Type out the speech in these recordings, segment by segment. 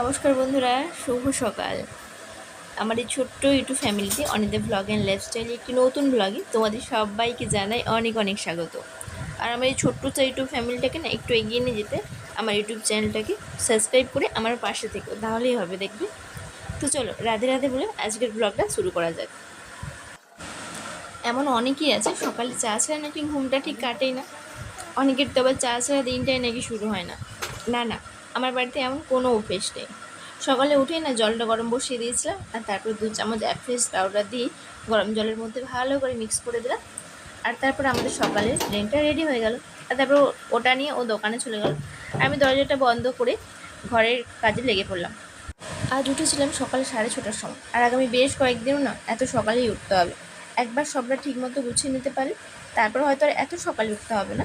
নমস্কার বন্ধুরা, শুভ সকাল। আমার এই ছোট্ট ইউটিউব ফ্যামিলিতে অনিদের ব্লগ অ্যান্ড লাইফস্টাইল একটি নতুন ব্লগে তোমাদের সবাইকে জানাই অনেক অনেক স্বাগত। আর আমার এই ছোট্ট ইউটিউব ফ্যামিলিটাকে না একটু এগিয়ে নিয়ে যেতে আমার ইউটিউব চ্যানেলটাকে সাবস্ক্রাইব করে আমার পাশে থেকো, তাহলেই হবে, দেখবে? তো চলো, রাধে রাধে বলে আজকের ব্লগটা শুরু করা যাক। এমন অনেকেই আছে, সকালে চা ছাড়া নাকি ঘুমটা ঠিক কাটেই না। অনেকের তো আবার চা ছাড়া দিনটাই নাকি শুরু হয় না। না না আমার বাড়িতে এমন কোনো অভ্যেস নেই। সকালে উঠেই না জলটা গরম বসিয়ে দিয়েছিলাম আর তারপর দু চামচ অ্যাফ্রেশ পাউডার দিয়ে গরম জলের মধ্যে ভালো করে মিক্স করে দিলাম। আর তারপর আমাদের সকালের ড্রিঙ্কটা রেডি হয়ে গেল। আর তারপর ওটা নিয়ে ও দোকানে চলে গেল। আমি দরজাটা বন্ধ করে ঘরের কাজে লেগে পড়লাম। আজ উঠেছিলাম সকালে সাড়ে ছটার সময়। আর আগামী বেশ কয়েকদিনও না এত সকালেই উঠতে হবে। একবার সবটা ঠিকমতো গুছিয়ে নিতে পারি, তারপর হয়তো আর এত সকালে উঠতে হবে না।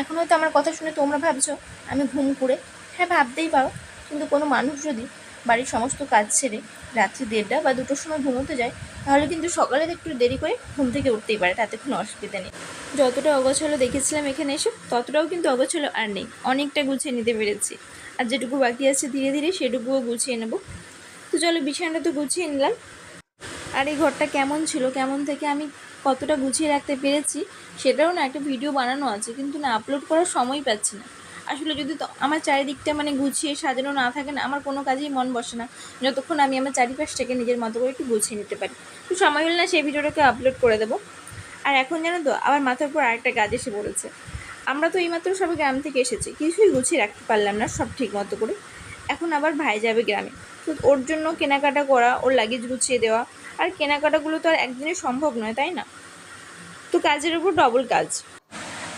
এখন হয়তো আমার কথা শুনে তোমরা ভাবছ, আমি ঘুম করে হ্যাঁ ভাবতেই পারো। কিন্তু কোনো মানুষ যদি বাড়ির সমস্ত কাজ ছেড়ে রাত্রি দেড়টা বা দুটোর সময় ঘুমোতে যায়, তাহলে কিন্তু সকালে একটু দেরি করে ঘুম থেকে উঠতেই পারে, তাতে কোনো অসুবিধা নেই। যতটা অগোছালো দেখেছিলাম এখানে এসে, ততটাও কিন্তু অগোছালো আর নেই। অনেকটা গুছিয়ে নিতে পেরেছি। আর যেটুকু বাকি আছে ধীরে ধীরে সেটুকুও গুছিয়ে নেব। তো চলো, বিছানাটা তো গুছিয়ে নিলাম। আর এই ঘরটা কেমন ছিল, কেমন থেকে আমি কতটা গুছিয়ে রাখতে পেরেছি, সেটাও না একটা ভিডিও বানানো আছে, কিন্তু না, আপলোড করার সময় পাচ্ছি না। আসলে যদি তো আমার চারিদিকটা মানে গুছিয়ে সাজানো না থাকে না, আমার কোনো কাজেই মন বসে না। যতক্ষণ আমি আমার চারিপাশটাকে নিজের মতো করে একটু গুছিয়ে নিতে পারি। তো সময় হলে না সেই ভিডিওটাকে আপলোড করে দেবো। আর এখন জানো তো, আমার মাথার উপর আরেকটা কাজ এসে পড়েছে। আমরা তো এইমাত্র সবাই গ্রাম থেকে এসেছি, কিছুই গুছিয়ে রাখতে পারলাম না সব ঠিক মতো করে। এখন আবার ভাই যাবে গ্রামে। তো ওর জন্য কেনাকাটা করা, ওর লাগেজ গুছিয়ে দেওয়া। আর কেনাকাটাগুলো তো আর একদিনে সম্ভব নয়, তাই না? তো কাজের উপর ডবল কাজ।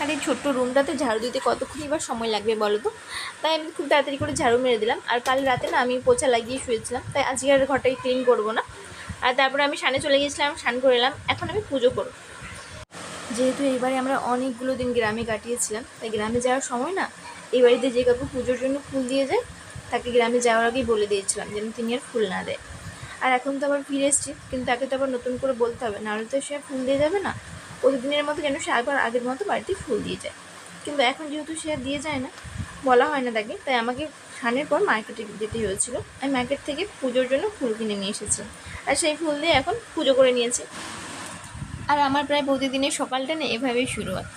আর এই ছোট্ট রুমটাতে ঝাড়ু দিতে কতক্ষণই বা সময় লাগবে বলো তো? তাই আমি খুব তাড়াতাড়ি করে ঝাড়ু মেরে দিলাম। আর কাল রাতে না আমি পোছা লাগিয়ে শুয়েছিলাম, তাই আজকে আর ঘরটাকে ক্লিন করব না। আর তারপরে আমি সানে চলে গিয়েছিলাম, স্নান করে এলাম, এখন আমি পুজো করব। যেহেতু এইবারে আমরা অনেকগুলো দিন গ্রামে কাটিয়েছিলাম, তাই গ্রামে যাওয়ার সময় না এই বাড়িতে যে কাকু পুজোর জন্য ফুল দিয়ে যায়, তাকে গ্রামে যাওয়ার আগেই বলে দিয়েছিলাম যেন তিনি আর ফুল না দেয়। আর এখন তো আবার ফিরে এসেছি, কিন্তু তাকে তো আবার নতুন করে বলতে হবে, নাহলে তো সে ফুল দিয়ে যাবে না। প্রতিদিনের মতো যেন সে আবার আগের মতো বাড়িতে ফুল দিয়ে যায়। কিন্তু এখন যেহেতু সে আর দিয়ে যায় না, বলা হয় না তাকে, তাই আমাকে সানের পর মার্কেটে যেতে হয়েছিল। আমি মার্কেট থেকে পুজোর জন্য ফুল কিনে নিয়ে এসেছি। আর সেই ফুল দিয়ে এখন পুজো করে নিয়েছে। আর আমার প্রায় প্রতিদিনের সকালটা না এভাবেই শুরু হয়।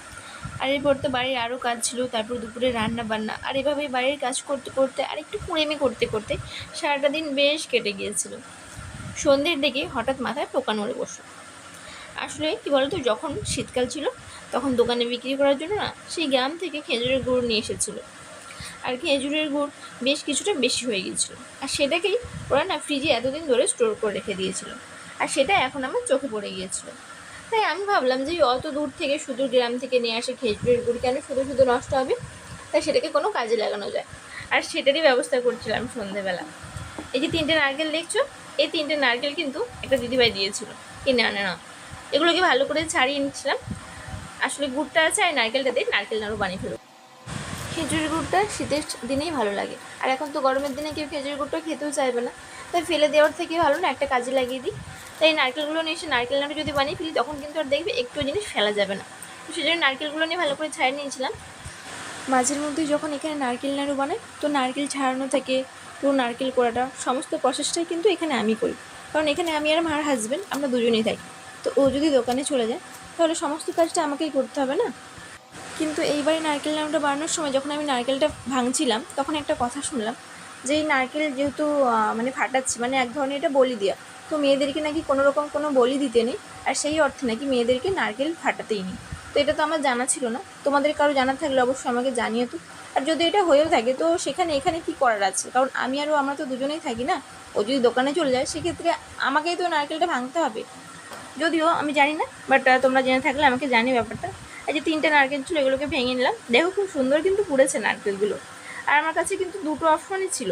আর এরপর তো বাড়ির আরও কাজ ছিল, তারপর দুপুরে রান্না বান্না আর এভাবেই বাড়ির কাজ করতে করতে আর একটু কুড়েমি করতে করতে সারাটা দিন বেশ কেটে গিয়েছিল। সন্ধ্যের দিকে হঠাৎ মাথায় পোকা নড়ে বসল। আসলে কী বলতো, যখন শীতকাল ছিল, তখন দোকানে বিক্রি করার জন্য না সেই গ্রাম থেকে খেজুরের গুড় নিয়ে এসেছিল। আর খেজুরের গুড় বেশ কিছুটা বেশি হয়ে গিয়েছিল। আর সেটাকেই ওরা না ফ্রিজে এতদিন ধরে স্টোর করে রেখে দিয়েছিল। আর সেটা এখন আমার চোখে পড়ে গিয়েছিল। তাই আমি ভাবলাম যে, অত দূর থেকে শুধু গ্রাম থেকে নিয়ে আসে খেজুরের গুড় কেন শুধু শুধু নষ্ট হবে? তাই সেটাকে কোনো কাজে লাগানো যায়। আর সেটারই ব্যবস্থা করছিলাম সন্ধেবেলা। এই যে তিনটে নারকেল দেখছ? এই তিনটে নারকেল কিন্তু একটা দিদিভাই দিয়েছিল। কিনে আনে না। এগুলোকে ভালো করে ছাড়িয়ে নিচ্ছিলাম। আসলে গুড়টা আছে, আর নারকেলটা দিয়ে নারকেল নাড়ু বানিয়ে ফেলব। খেজুরের গুড়টা শীতের দিনেই ভালো লাগে। আর এখন তো গরমের দিনে কেউ খেজুরের গুড়টা খেতেও চাইবে না। তাই ফেলে দেওয়ার থেকে ভালো না, একটা কাজে লাগিয়ে দিই। তাই নারকেলগুলো নিয়ে এসে নারকেল নাড়ু যদি বানিয়ে ফেলি, তখন কিন্তু আর দেখবে একটু জিনিস ফেলা যাবে না। তো সেই জন্য নারকেলগুলো নিয়ে ভালো করে ছাড়িয়ে নিয়েছিলাম। মাঝের মধ্যে যখন এখানে নারকেল নাড়ু বানাই, তো নারকেল ছাড়ানো থেকে পুরো নারকেল করাটা সমস্ত প্রসেসটাই কিন্তু এখানে আমি করি। কারণ এখানে আমি আর আমার হাজব্যান্ড আমরা দুজনেই থাকি। তো ও যদি দোকানে চলে যায়, তাহলে সমস্ত কাজটা আমাকেই করতে হবে না? কিন্তু এইবারে নারকেল নামটা বানানোর সময় যখন আমি নারকেলটা ভাঙছিলাম, তখন একটা কথা শুনলাম যে এই নারকেল যেহেতু মানে ফাটাচ্ছি মানে এক ধরনের এটা বলি দেওয়া তো মেয়েদেরকে নাকি কোনো রকম কোনো বলি দিতে নেই, আর সেই অর্থে নাকি মেয়েদেরকে নারকেল ফাটাতেই নেই। তো এটা তো আমার জানা ছিল না, তোমাদের কারও জানা থাকলে অবশ্যই আমাকে জানিয়ে তো আর যদি এটা হয়েও থাকে, তো সেখানে এখানে কি করার আছে? কারণ আমি আরও আমরা তো দুজনেই থাকি না, ও যদি দোকানে চলে যায়, সেক্ষেত্রে আমাকেই তো নারকেলটা ভাঙতে হবে। যদিও আমি জানি না বাট তোমরা জেনে থাকলে আমাকে জানি ব্যাপারটা। এই যে তিনটে নারকেল ছিল, এগুলোকে ভেঙে নিলাম। দেখো খুব সুন্দর কিন্তু পুড়েছে নারকেলগুলো। আর আমার কাছে কিন্তু দুটো অপশনই ছিল।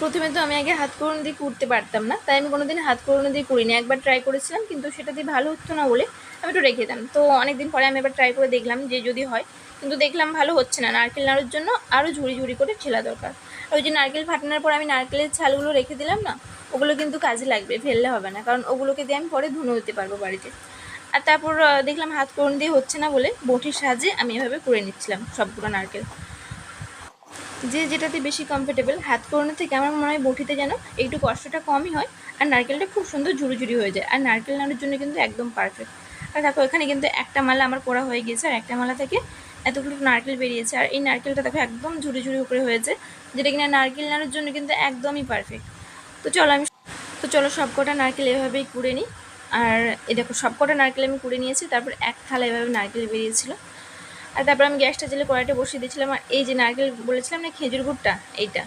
প্রথমে তো আমি আগে হাত করুন দিয়ে কুড়তে পারতাম না, তাই আমি কোনোদিন হাত করুন দিয়ে করিনি একবার ট্রাই করেছিলাম, কিন্তু সেটা দিয়ে ভালো হতো না বলে আমি একটু রেখে দিলাম। তো অনেকদিন পরে আমি এবার ট্রাই করে দেখলাম যে যদি হয়, কিন্তু দেখলাম ভালো হচ্ছে না। নারকেল নাড়ুর জন্য আরও ঝুড়ি ঝুড়ি করে ছেলা দরকার। ওই যে নারকেল ফাটানোর পর আমি নারকেলের ছালগুলো রেখে দিলাম না ওগুলো কিন্তু কাজে লাগবে, ফেললে হবে না। কারণ ওগুলোকে দিয়ে আমি পরে ধুনো দিতে পারব বাড়িতে। আর তারপর দেখলাম হাত করুন দিয়ে হচ্ছে না বলে বটির সাহায্যে আমি এভাবে করে নিচ্ছিলাম সবগুলো নারকেল। যে যেটাতে বেশি কমফোর্টেবল হাত কোরানো থেকে আমার মনে হয় বটিতে যেন একটু কষ্টটা কমই হয় আর নারকেলটা খুব সুন্দর ঝুড়ি হয়ে যায়। আর নারকেল নাড়ুর জন্য কিন্তু একদম পারফেক্ট আর দেখো, এখানে কিন্তু একটা মালা আমার করা হয়ে গেছে আর একটা মালা থেকে এতগুলো নারকেল বেরিয়েছে। আর এই নারকেলটা দেখো একদম ঝুড়ি ঝুড়ি উপরে হয়েছে, যেটা কিনা নারকেল নাড়ুর জন্য কিন্তু একদমই পারফেক্ট তো চলো আমি তো চলো সব কটা নারকেল এভাবেই কুড়ে নিই। আর এই দেখো সব কটা নারকেল আমি কুড়ে নিয়েছি, তারপর এক থালা এভাবে নারকেল বেরিয়েছিল। আর তারপর আমি গ্যাসটা জেলে কড়াইটা বসিয়ে দিয়েছিলাম, আর এই যে নারকেল বলেছিলাম না, খেজুর গুড়টা, এইটা।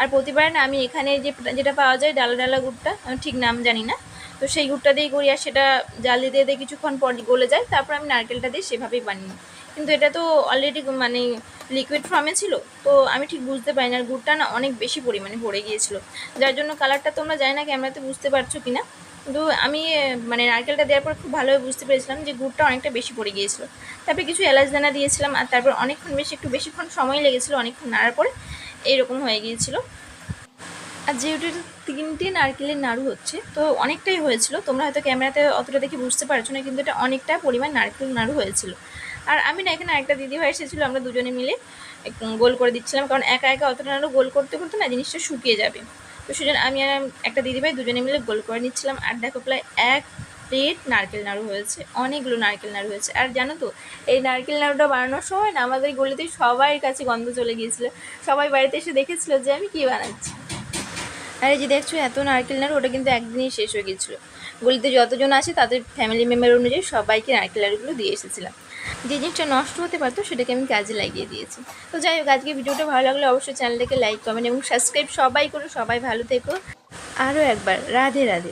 আর প্রতিবার না, আমি এখানে যে যেটা পাওয়া যায়, ডালা ডালা গুড়টা, আমি ঠিক নাম জানি না। তো সেই গুড়টা দিয়েই করি, আর সেটা জাল দিয়ে দিয়ে কিছুক্ষণ পর গলে যায়, তারপর আমি নারকেলটা দিয়ে সেভাবেই বানিয়ে কিন্তু এটা তো অলরেডি মানে লিকুইড ফর্মে ছিল, তো আমি ঠিক বুঝতে পারি না আর গুড়টা না অনেক বেশি পরিমাণে পড়ে গিয়েছিল। যার জন্য কালারটা তোমরা জানি না ক্যামেরাতে বুঝতে পারছ কি না কিন্তু আমি মানে নারকেলটা দেওয়ার পর খুব ভালোভাবে বুঝতে পেরেছিলাম যে গুড়টা অনেকটা বেশি পড়ে গিয়েছিল। তারপরে কিছু এলাচ দানা দিয়েছিলাম, আর তারপর অনেকক্ষণ বেশি, একটু বেশিক্ষণ সময় লেগেছিলো, অনেকক্ষণ নাড়ার পরে এইরকম হয়ে গিয়েছিল। আর যেহেতু তিনটে নারকেলের নাড়ু হচ্ছে, তো অনেকটাই হয়েছিল। তোমরা হয়তো ক্যামেরাতে অতটা দেখে বুঝতে পারছ না, কিন্তু এটা অনেকটা পরিমাণ নারকেল নাড়ু হয়েছিল। আর আমি না এখানে একটা দিদিভাই এসেছিল, আমরা দুজনে মিলে গোল করে দিচ্ছিলাম, কারণ একা একা অতটা নাড়ু গোল করতে করতে না জিনিসটা শুকিয়ে যাবে। তো সেজন্য আমি আর একটা দিদিভাই দুজনে মিলে গোল করে নিচ্ছিলাম, আর দেখো প্রায় এক প্লেট নারকেল নাড়ু হয়েছে, অনেকগুলো নারকেল নাড়ু হয়েছে। আর জানো তো, এই নারকেল নাড়ুটা বানানোর সময় না আমাদের গলিতে সবার কাছে গন্ধ চলে গিয়েছিল। সবাই বাড়িতে এসে দেখেছিলো যে আমি কী বানাচ্ছি। আর যে দেখছ এত নারকেল নাড়ু, ওটা কিন্তু একদিনই শেষ হয়ে গেছিল গলিতে যতজন আছে, তাদের ফ্যামিলি মেম্বার অনুযায়ী সবাইকে নারকেল দিয়ে এসেছিলাম। যে জিনিসটা নষ্ট হতে পারতো, সেটাকে আমি কাজে লাগিয়ে দিয়েছি। তো যাই হোক, আজকে ভিডিওটা ভালো লাগলে অবশ্যই চ্যানেলটাকে লাইক কমেন্ট এবং সাবস্ক্রাইব সবাই করো, সবাই ভালো থেকো। আরও একবার, রাধে রাধে।